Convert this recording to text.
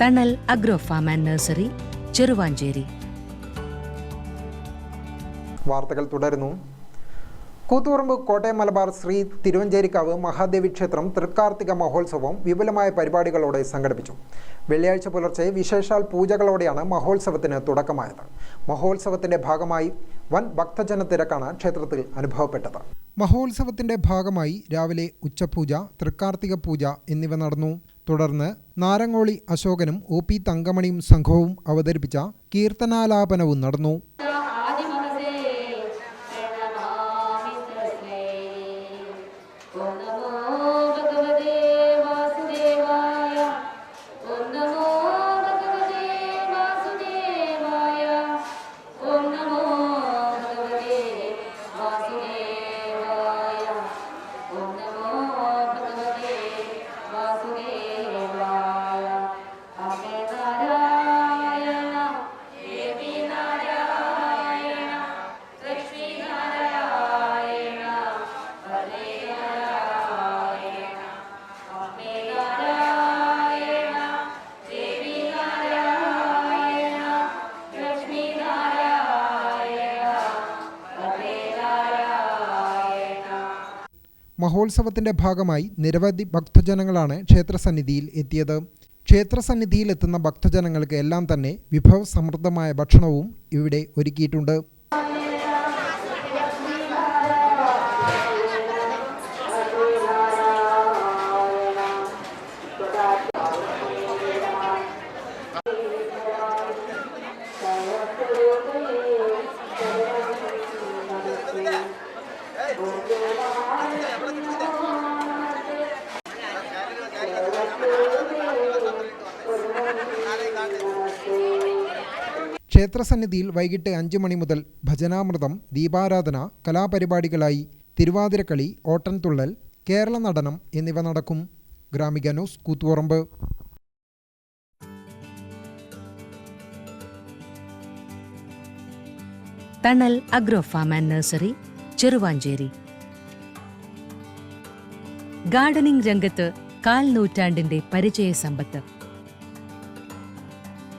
Thanal agro farm and nursery Cheruvanchery വാർത്തകൾ തുടരുന്നു. കൂത്തുപറമ്പ് കോട്ടയം മലബാർ ശ്രീ തിരുവഞ്ചേരിക്കാവ് മഹാദേവി ക്ഷേത്രം തൃക്കാർത്തിക മഹോത്സവം വിപുലമായ പരിപാടികളോടെ സംഘടിപ്പിച്ചു. വെള്ളിയാഴ്ച പുലർച്ചെ വിശേഷാൽ പൂജകളോടെയാണ് മഹോത്സവത്തിന് തുടക്കമായത്. മഹോത്സവത്തിന്റെ ഭാഗമായി വൻ ഭക്തജന തിരക്കാണ് ക്ഷേത്രത്തിൽ അനുഭവപ്പെട്ടത്. മഹോത്സവത്തിന്റെ ഭാഗമായി രാവിലെ ഉച്ചപൂജ തൃക്കാർത്തിക പൂജ എന്നിവ നടന്നു. തുടർന്ന് നാരങ്ങോളി അശോകനും ഒ പി തങ്കമണിയും സംഘവും അവതരിപ്പിച്ച കീർത്തനാലാപനവും നടന്നു. മഹോത്സവത്തിന്റെ ഭാഗമായി നിരവധി ഭക്തജനങ്ങളാണ് ക്ഷേത്രസന്നിധിയിൽ എത്തിയത്. ക്ഷേത്രസന്നിധിയിൽ എത്തുന്ന ഭക്തജനങ്ങൾക്ക് എല്ലാം തന്നെ വിഭവസമൃദ്ധമായ ഭക്ഷണവും ഇവിടെ ഒരുക്കിയിട്ടുണ്ട്. ക്ഷേത്രസന്നിധിയിൽ വൈകിട്ട് അഞ്ച് മണി മുതൽ ഭജനാമൃതം ദീപാരാധന കലാപരിപാടികളായി തിരുവാതിരക്കളി ഓട്ടൻതുള്ളൽ കേരള നടനം എന്നിവ നടക്കും. Gramika news Koothuparamba. Thanal agro farm and nursery Cheruvanchery. Gardening രംഗത്ത് കാൽ നൂറ്റാണ്ടിന്റെ പരിചയ സമ്പത്ത്